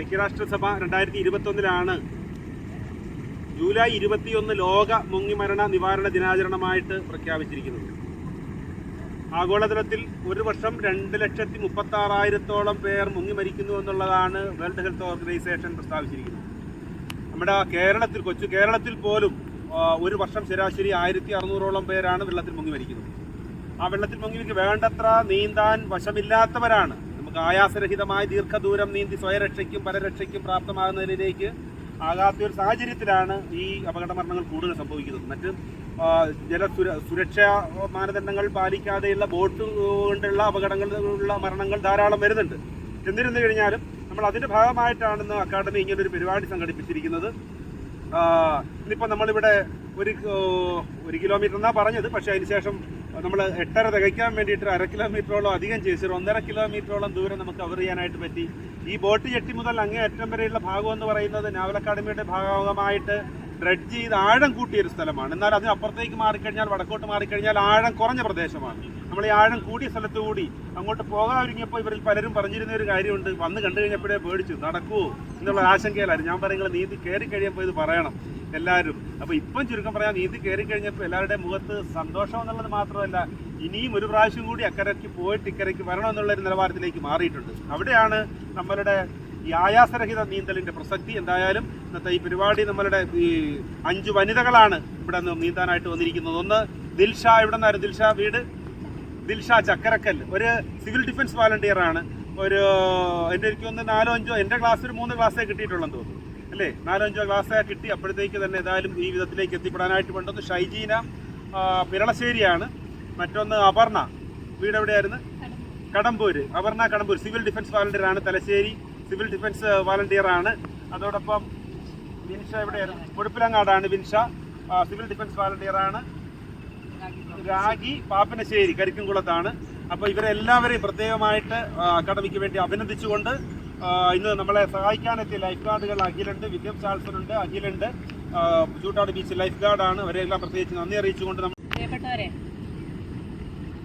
ഐക്യരാഷ്ട്രസഭ രണ്ടായിരത്തി ഇരുപത്തൊന്നിലാണ് ജൂലൈ ഇരുപത്തിയൊന്ന് ലോക മുങ്ങിമരണ നിവാരണ ദിനാചരണമായിട്ട് പ്രഖ്യാപിച്ചിരിക്കുന്നത്. ആഗോളതലത്തിൽ ഒരു വർഷം രണ്ട് ലക്ഷത്തി മുപ്പത്തി ആറായിരത്തോളം പേർ മുങ്ങി മരിക്കുന്നു എന്നുള്ളതാണ് വേൾഡ് ഹെൽത്ത് ഓർഗനൈസേഷൻ പ്രസ്താവിച്ചിരിക്കുന്നത്. നമ്മുടെ കേരളത്തിൽ കൊച്ചു കേരളത്തിൽ പോലും ഒരു വർഷം ശരാശരി ആയിരത്തി അറുന്നൂറോളം പേരാണ് വെള്ളത്തിൽ മുങ്ങി മരിക്കുന്നത്. ആ വെള്ളത്തിൽ മുങ്ങി വേണ്ടത്ര നീന്താൻ വശമില്ലാത്തവരാണ് ആയാസരഹിതമായി ദീർഘദൂരം നീന്തി സ്വയരക്ഷയ്ക്കും പരരക്ഷയ്ക്കും പ്രാപ്തമാകുന്നതിലേക്ക് ആകാത്ത ഒരു സാഹചര്യത്തിലാണ് ഈ അപകട മരണങ്ങൾ കൂടുതൽ സംഭവിക്കുന്നത്. മറ്റ് ജല സുര സുരക്ഷാ മാനദണ്ഡങ്ങൾ പാലിക്കാതെയുള്ള ബോട്ട് കൊണ്ടുള്ള അപകടങ്ങളിലുള്ള മരണങ്ങൾ ധാരാളം വരുന്നുണ്ട്. എന്നിരുന്നു കഴിഞ്ഞാലും നമ്മൾ അതിന്റെ ഭാഗമായിട്ടാണ് ഇന്ന് അക്കാദമി ഇങ്ങനൊരു പരിപാടി സംഘടിപ്പിച്ചിരിക്കുന്നത്. ഇന്നിപ്പോൾ നമ്മളിവിടെ ഒരു ഒരു കിലോമീറ്റർ എന്നാണ് പറഞ്ഞത് പക്ഷേ അതിനുശേഷം നമ്മൾ എട്ടര തികയ്ക്കാൻ വേണ്ടിയിട്ട് അര കിലോമീറ്ററോളം അധികം ഒരു ഒന്നര കിലോമീറ്ററോളം ദൂരം നമുക്ക് കവർ ചെയ്യാനായിട്ട് പറ്റി. ഈ ബോട്ട് ജെട്ടി മുതൽ അങ്ങേ അറ്റം വരെയുള്ള ഭാഗം എന്ന് പറയുന്നത് നാവൽ അക്കാഡമിയുടെ ഭാഗമായിട്ട് ഡ്രഡ്ജ് ചെയ്ത് ആഴം കൂട്ടിയ ഒരു സ്ഥലമാണ്. എന്നാൽ അതിന് അപ്പുറത്തേക്ക് മാറിക്കഴിഞ്ഞാൽ വടക്കോട്ട് മാറിക്കഴിഞ്ഞാൽ ആഴം കുറഞ്ഞ പ്രദേശമാണ്. നമ്മൾ ഈ ആഴം കൂടിയ സ്ഥലത്ത് കൂടി അങ്ങോട്ട് പോകാൻ ഒരുങ്ങിയപ്പോൾ ഇവരിൽ പലരും പറഞ്ഞിരുന്ന ഒരു കാര്യമുണ്ട്. വന്ന് കണ്ടു കഴിഞ്ഞപ്പോഴേ പേടിച്ചു നടക്കുമോ എന്നുള്ള ആശങ്കയിലായിരുന്നു. ഞാൻ പറയുന്നത് നീന്തി കയറി കഴിയുമ്പോൾ ഇത് പറയണം. എല്ലാവരും. അപ്പോൾ ഇപ്പം ചുരുക്കം പറയാം നീതി കയറി കഴിഞ്ഞപ്പോൾ എല്ലാവരുടെയും മുഖത്ത് സന്തോഷം എന്നുള്ളത് മാത്രമല്ല ഇനിയും ഒരു പ്രാവശ്യം കൂടി അക്കരയ്ക്ക് പോയിട്ട് ഇക്കരയ്ക്ക് വരണം എന്നുള്ളൊരു നിലവാരത്തിലേക്ക് മാറിയിട്ടുണ്ട്. അവിടെയാണ് നമ്മളുടെ ഈ ആയാസരഹിത നീന്തലിന്റെ പ്രസക്തി. എന്തായാലും ഇന്നത്തെ ഈ പരിപാടി നമ്മളുടെ ഈ അഞ്ച് വനിതകളാണ് ഇവിടെ നിന്ന് നീന്താനായിട്ട് വന്നിരിക്കുന്നത്. ഒന്ന് ദിൽഷ ഇവിടെ നിന്നായിരുന്നു ദിൽഷ വീട്? ദിൽഷ ചക്കരക്കൽ ഒരു സിവിൽ ഡിഫൻസ് വാലണ്ടിയർ ആണ് ഒരു എന്റെ എനിക്ക് ഒന്ന് നാലോ അഞ്ചോ എന്റെ ക്ലാസ് ഒരു മൂന്ന് ക്ലാസ്സേ കിട്ടിയിട്ടുള്ളെന്ന് തോന്നുന്നു. അല്ലേ? നാലോ അഞ്ചോ ക്ലാസ്സേ കിട്ടി. അപ്പോഴത്തേക്ക് തന്നെ ഏതായാലും ഈ വിധത്തിലേക്ക് എത്തിപ്പെടാനായിട്ട് വേണ്ടത് ഷൈജീന പിരളശ്ശേരിയാണ് മറ്റൊന്ന് അപർണ. വീട് എവിടെയായിരുന്നു? കടമ്പൂര്. അപർണ കടമ്പൂർ സിവിൽ ഡിഫൻസ് വാലണ്ടിയറാണ് തലശ്ശേരി. സിവിൽ ഡിഫൻസ് വാലണ്ടിയറാണ് അതോടൊപ്പം വിൻഷ എവിടെയായിരുന്നു? മുഴുപ്പിലങ്ങാടാണ് വിൻഷ സിവിൽ ഡിഫൻസ് വാലണ്ടിയറാണ് രാഗി പാപ്പനശ്ശേരി കരിക്കുംകുളത്താണ്. അപ്പോൾ ഇവരെല്ലാവരെയും പ്രത്യേകമായിട്ട് അക്കാഡമിക്ക് വേണ്ടി അഭിനന്ദിച്ചുകൊണ്ട് ഇന്ന് നമ്മളെ സഹായിക്കാനെത്തിയ ലൈഫ് ഗാർഡുകൾ അഖിലുണ്ട് വില്യം ചാൾസൺ അഖിലുണ്ട്. ആ, ചൂട്ടാട് ബീച്ച് ലൈഫ് ഗാർഡാണ് അവരെല്ലാം പ്രത്യേകിച്ച് നന്ദി അറിയിച്ചുകൊണ്ട് നമ്മൾ പ്രിയപ്പെട്ടവരെ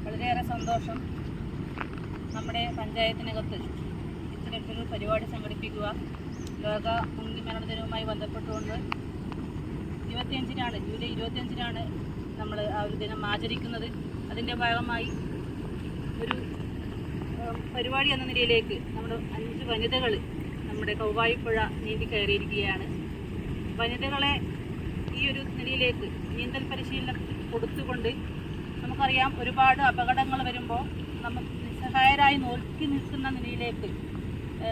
വളരെയേറെ സന്തോഷം നമ്മുടെ പഞ്ചായത്തിനകത്ത് ഇത്തരത്തിലൊരു പരിപാടി സംഘടിപ്പിക്കുക. ലോക മുങ്ങിമരണ ദിനവുമായി ബന്ധപ്പെട്ടുകൊണ്ട് ഇരുപത്തിയഞ്ചിനാണ് ജൂലൈ ഇരുപത്തിയഞ്ചിനാണ് നമ്മൾ ആ ഒരു ദിനം ആചരിക്കുന്നത്. അതിന്റെ ഭാഗമായി ഒരു പരിപാടി എന്ന നിലയിലേക്ക് നമ്മുടെ അഞ്ച് വനിതകൾ നമ്മുടെ കൗവായിപ്പുഴ നീന്തി കയറിയിരിക്കുകയാണ്. വനിതകളെ ഈ ഒരു നിലയിലേക്ക് നീന്തൽ പരിശീലനം കൊടുത്തുകൊണ്ട് നമുക്കറിയാം ഒരുപാട് അപകടങ്ങൾ വരുമ്പോൾ നമുക്ക് നിസ്സഹായരായി നോക്കി നിൽക്കുന്ന നിലയിലേക്ക്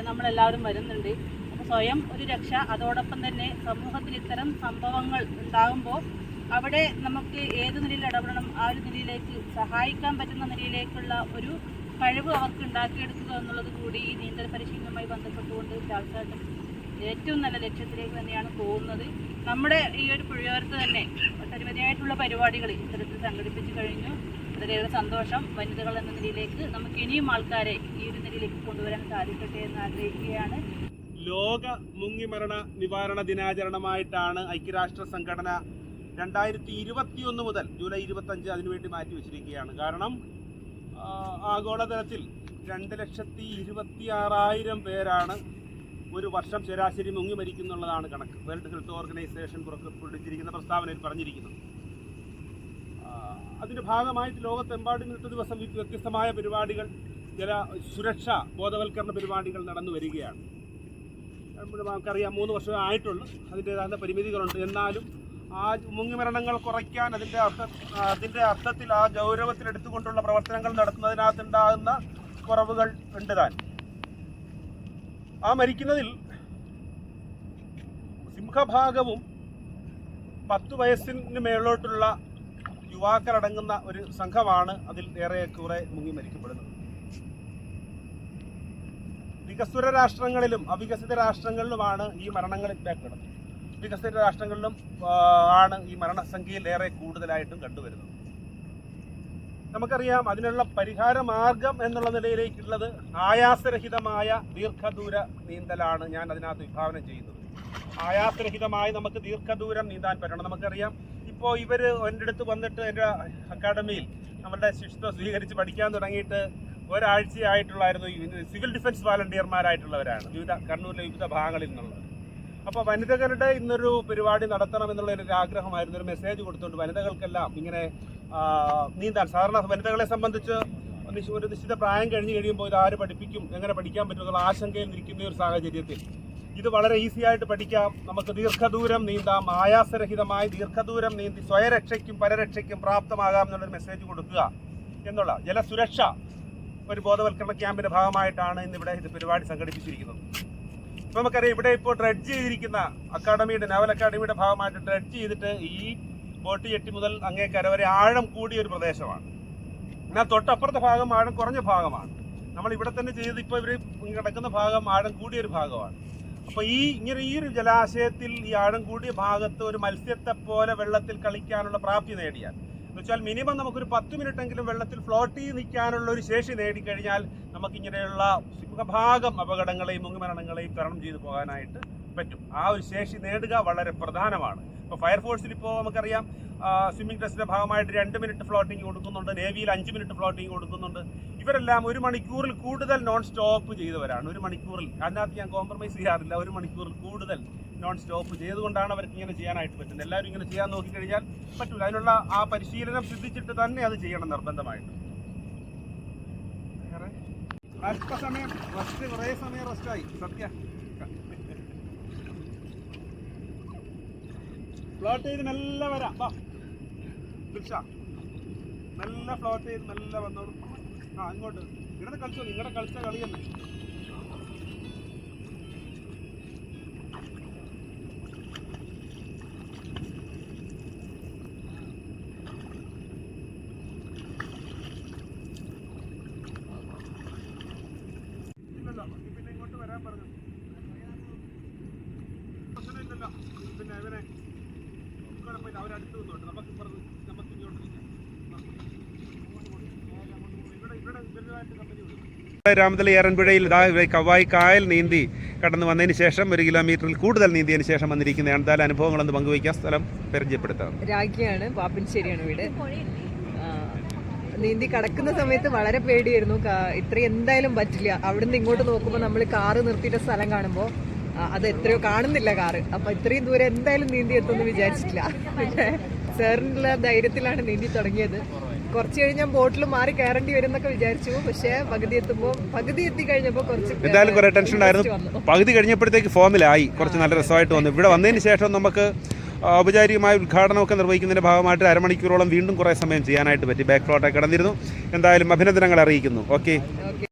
നമ്മളെല്ലാവരും വരുന്നുണ്ട്. അപ്പോൾ സ്വയം ഒരു രക്ഷ അതോടൊപ്പം തന്നെ സമൂഹത്തിൽ ഇത്തരം സംഭവങ്ങൾ ഉണ്ടാകുമ്പോൾ അവിടെ നമുക്ക് ഏത് നിലയിൽ ഇടപെടണം ആ ഒരു നിലയിലേക്ക് സഹായിക്കാൻ പറ്റുന്ന നിലയിലേക്കുള്ള ഒരു കഴിവ് അവർക്ക് ഉണ്ടാക്കിയെടുക്കുക എന്നുള്ളത് കൂടി ഈ നീന്തൽ പരിശീലനവുമായി ബന്ധപ്പെട്ടുകൊണ്ട് ചാൾച്ചാട്ടം ഏറ്റവും നല്ല ലക്ഷ്യത്തിലേക്ക് തന്നെയാണ് പോകുന്നത്. നമ്മുടെ ഈ ഒരു പുഴയോരത്ത് തന്നെ ഒട്ടനവധിയായിട്ടുള്ള പരിപാടികൾ ഇത്തരത്തിൽ സംഘടിപ്പിച്ചു കഴിഞ്ഞു. വളരെയേറെ സന്തോഷം വനിതകൾ എന്ന നിലയിലേക്ക് നമുക്ക് ഇനിയും ആൾക്കാരെ ഈ ഒരു നിലയിലേക്ക് കൊണ്ടുവരാൻ സാധിക്കട്ടെ എന്ന് ആഗ്രഹിക്കുകയാണ്. ലോക മുങ്ങിമരണ നിവാരണ ദിനാചരണമായിട്ടാണ് ഐക്യരാഷ്ട്ര സംഘടന രണ്ടായിരത്തി ഇരുപത്തിയൊന്ന് മുതൽ ജൂലൈ ഇരുപത്തഞ്ച് അതിനുവേണ്ടി മാറ്റി വെച്ചിരിക്കുകയാണ് കാരണം ആഗോളതലത്തിൽ രണ്ട് ലക്ഷത്തി ഇരുപത്തി ആറായിരം പേരാണ് ഒരു വർഷം ശരാശരി മുങ്ങി മരിക്കുന്നുള്ളതാണ് കണക്ക്. വേൾഡ് ഹെൽത്ത് ഓർഗനൈസേഷൻ പുറപ്പെടുവിച്ചിരിക്കുന്ന പ്രസ്താവനയിൽ പറഞ്ഞിരിക്കുന്നത് അതിന്റെ ഭാഗമായിട്ട് ലോകത്തെമ്പാടും ഇന്നത്തെ ദിവസം വ്യത്യസ്തമായ പരിപാടികൾ ചില സുരക്ഷാ ബോധവൽക്കരണ പരിപാടികൾ നടന്നു വരികയാണ്. നമുക്കറിയാം മൂന്ന് വർഷമേ ആയിട്ടുള്ളൂ അതിന്റെതായ പരിമിതികളുണ്ട്. എന്നാലും ആ മുങ്ങിമരണങ്ങൾ കുറയ്ക്കാൻ അതിന്റെ അർത്ഥ അതിന്റെ അർത്ഥത്തിൽ ആ ഗൗരവത്തിൽ എടുത്തുകൊണ്ടുള്ള പ്രവർത്തനങ്ങൾ നടത്തുന്നതിനകത്തുണ്ടാകുന്ന കുറവുകൾ ഉണ്ട് താൻ. ആ മരിക്കുന്നതിൽ സിംഹഭാഗവും പത്തു വയസ്സിന് മേളോട്ടുള്ള യുവാക്കളടങ്ങുന്ന ഒരു സംഘമാണ് അതിൽ ഏറെ കൂറെ മുങ്ങി മരിക്കപ്പെടുന്നത്. വികസ്വര രാഷ്ട്രങ്ങളിലും അവികസിത രാഷ്ട്രങ്ങളിലുമാണ് ഈ മരണങ്ങൾ ഇടക്കുന്നത് വികസിത രാഷ്ട്രങ്ങളിലും ആണ് ഈ മരണസംഖ്യയിൽ ഏറെ കൂടുതലായിട്ടും കണ്ടുവരുന്നത്. നമുക്കറിയാം അതിനുള്ള പരിഹാര മാർഗം എന്നുള്ള നിലയിലേക്കുള്ളത് ആയാസരഹിതമായ ദീർഘദൂര നീന്തലാണ് ഞാൻ അതിനകത്ത് വിഭാവനം ചെയ്യുന്നത്. ആയാസരഹിതമായി നമുക്ക് ദീർഘദൂരം നീന്താൻ പറ്റണം. നമുക്കറിയാം ഇപ്പോൾ ഇവർ എന്റെ അടുത്ത് വന്നിട്ട് എന്റെ അക്കാഡമിയിൽ നമ്മളുടെ ശിക്ഷ സ്വീകരിച്ച് പഠിക്കാൻ തുടങ്ങിയിട്ട് ഒരാഴ്ചയായിട്ടുള്ളായിരുന്നു സിവിൽ ഡിഫൻസ് വാലണ്ടിയർമാരായിട്ടുള്ളവരാണ്. വിവിധ കണ്ണൂരിലെ വിവിധ ഭാഗങ്ങളിൽ നിന്നുള്ളത്. അപ്പോൾ വനിതകളുടെ ഇന്നൊരു പരിപാടി നടത്തണം എന്നുള്ള ഒരു ആഗ്രഹമായിരുന്നു. ഒരു മെസ്സേജ് കൊടുത്തുകൊണ്ട് വനിതകൾക്കെല്ലാം ഇങ്ങനെ നീന്താൻ. സാധാരണ വനിതകളെ സംബന്ധിച്ച് ഒരു നിശ്ചിത പ്രായം കഴിഞ്ഞ് കഴിയുമ്പോൾ ഇത് ആര് പഠിപ്പിക്കും എങ്ങനെ പഠിക്കാൻ പറ്റും എന്നുള്ള ആശങ്കയിൽ നിൽക്കുന്ന ഒരു സാഹചര്യത്തിൽ. ഇത് വളരെ ഈസി ആയിട്ട് പഠിക്കാം. നമുക്ക് ദീർഘദൂരം നീന്താം. ആയാസരഹിതമായി ദീർഘദൂരം നീന്തി സ്വയരക്ഷയ്ക്കും പരരക്ഷയ്ക്കും പ്രാപ്തമാകാം എന്നുള്ളൊരു മെസ്സേജ് കൊടുക്കുക എന്നുള്ള ജലസുരക്ഷ ഒരു ബോധവൽക്കരണ ക്യാമ്പിന്റെ ഭാഗമായിട്ടാണ് ഇന്നിവിടെ ഇത് പരിപാടി സംഘടിപ്പിച്ചിരിക്കുന്നത്. നമുക്കറിയാം ഇവിടെ ഇപ്പോൾ ഡ്രഡ്ജ് ചെയ്തിരിക്കുന്ന അക്കാഡമിയുടെ നാവൽ അക്കാഡമിയുടെ ഭാഗമായിട്ട് ഡ്രഡ്ജ് ചെയ്തിട്ട് ഈ ബോട്ട് ജെട്ടി മുതൽ അങ്ങേക്കര വരെ ആഴം കൂടിയ ഒരു പ്രദേശമാണ്. എന്നാൽ തൊട്ടപ്പുറത്തെ ഭാഗം ആഴം കുറഞ്ഞ ഭാഗമാണ്. നമ്മൾ ഇവിടെ തന്നെ ചെയ്ത് ഇപ്പോൾ ഇവർ കിടക്കുന്ന ഭാഗം ആഴം കൂടിയ ഒരു ഭാഗമാണ്. അപ്പോൾ ഈ ഇങ്ങനെ ഈ ഒരു ജലാശയത്തിൽ ഈ ആഴം കൂടിയ ഭാഗത്ത് ഒരു മത്സ്യത്തെ പോലെ വെള്ളത്തിൽ കളിക്കാനുള്ള പ്രാപ്തി നേടിയാൽ വെച്ചാൽ മിനിമം നമുക്കൊരു പത്ത് മിനിറ്റ് എങ്കിലും വെള്ളത്തിൽ ഫ്ലോട്ട് ചെയ്ത് നിൽക്കാനുള്ള ഒരു ശേഷി നേടിക്കഴിഞ്ഞാൽ നമുക്കിങ്ങനെയുള്ള സിംഹഭാഗം അപകടങ്ങളെയും മുങ്ങിമരണങ്ങളെയും തരണം ചെയ്തു പോകാനായിട്ട് പറ്റും. ആ ഒരു ശേഷി നേടുക വളരെ പ്രധാനമാണ്. ഇപ്പോൾ ഫയർഫോഴ്സിൽ ഇപ്പോൾ നമുക്കറിയാം സ്വിമ്മിംഗ് ടെസ്റ്റിന്റെ ഭാഗമായിട്ട് രണ്ട് മിനിറ്റ് ഫ്ലോട്ടിംഗ് കൊടുക്കുന്നുണ്ട് നേവിയിൽ അഞ്ച് മിനിറ്റ് ഫ്ലോട്ടിംഗ് കൊടുക്കുന്നുണ്ട്. ഇവരെല്ലാം ഒരു മണിക്കൂറിൽ കൂടുതൽ നോൺ സ്റ്റോപ്പ് ചെയ്തവരാണ്. ഒരു മണിക്കൂറിൽ അതിനകത്ത് ഞാൻ കോംപ്രമൈസ് ചെയ്യാറില്ല ഒരു മണിക്കൂറിൽ കൂടുതൽ നോൺ സ്റ്റോപ്പ് ചെയ്തുകൊണ്ടാണ് അവർക്ക് ഇങ്ങനെ ചെയ്യാനായിട്ട് പറ്റുന്നത്. എല്ലാവരും ഇങ്ങനെ ചെയ്യാൻ നോക്കിക്കഴിഞ്ഞാൽ പറ്റില്ല അതിനുള്ള ആ പരിശീലനം സിദ്ധിച്ചിട്ട് തന്നെ അത് ചെയ്യണം നിർബന്ധമായിട്ട്? അല്പസമയം റെസ്റ്റ് കുറേ സമയം റെസ്റ്റായി സത്യ. ഫ്ലോട്ട് ചെയ്ത് മെല്ലെ വരാം. വാ. ദൃക്ഷ മെല്ലെ ഫ്ലോട്ട് ചെയ്ത് മെല്ലെ വന്നോളൂ. ആ അങ്ങോട്ട് നിങ്ങളുടെ കളിച്ചോ. നിങ്ങളുടെ കളിച്ച കളി പിന്നെ ഇവനെ ഇങ്ങോട്ട് രാമതലി ഏറൻപുഴയിൽ കവായി കായൽ നീന്തി കടന്നു വന്നതിന് ശേഷം ഒരു കിലോമീറ്ററിൽ കൂടുതൽ നീന്തിയതിന് ശേഷം വന്നിരിക്കുന്നതാണ്. എന്തായാലും അനുഭവങ്ങളൊന്ന് പങ്കുവയ്ക്കാൻ സ്ഥലം പരിചയപ്പെടുത്താം. രാഖിയാണ് പാപ്പിൻശ്ശേരിയാണ് വീട്. നീന്തി കടക്കുന്ന സമയത്ത് വളരെ പേടിയായിരുന്നു. ഇത്ര ഇത്രയും എന്തായാലും പറ്റില്ല. അവിടുന്ന് ഇങ്ങോട്ട് നോക്കുമ്പോൾ നമ്മൾ കാറ് നിർത്തിയിട്ട സ്ഥലം കാണുമ്പോൾ അത് എത്രയോ കാണുന്നില്ല കാറ്. അപ്പൊ ഇത്രയും ദൂരം എന്തായാലും നീന്തി എത്തുമെന്ന് വിചാരിച്ചിട്ടില്ല. പക്ഷേ സാറിനുള്ള ധൈര്യത്തിലാണ് നീന്തി തുടങ്ങിയത്. കുറച്ച് കഴിഞ്ഞാൽ ബോട്ടിൽ മാറി കയറേണ്ടി വരും എന്നൊക്കെ വിചാരിച്ചു. പക്ഷേ പകുതി എത്തുമ്പോൾ പകുതി എത്തി കഴിഞ്ഞപ്പോൾ കുറച്ച് എന്തായാലും കുറേ ടെൻഷൻ ഉണ്ടായിരുന്നു. പകുതി കഴിഞ്ഞപ്പോഴത്തേക്ക് ഫോമിലായി കുറച്ച് നല്ല രസമായിട്ട് വന്നു. ഇവിടെ വന്നതിന് ശേഷം നമുക്ക് ഔപചാരികമായ ഉദ്ഘാടനമൊക്കെ നിർവഹിക്കുന്നതിന്റെ ഭാഗമായിട്ട് അരമണിക്കൂറോളം വീണ്ടും കുറേ സമയം ചെയ്യാനായിട്ട് പറ്റി. ബാക്ക് ഫ്ലോട്ടൊക്കെ കിടന്നിരുന്നു. എന്തായാലും അഭിനന്ദനങ്ങൾ അറിയിക്കുന്നു. ഓക്കെ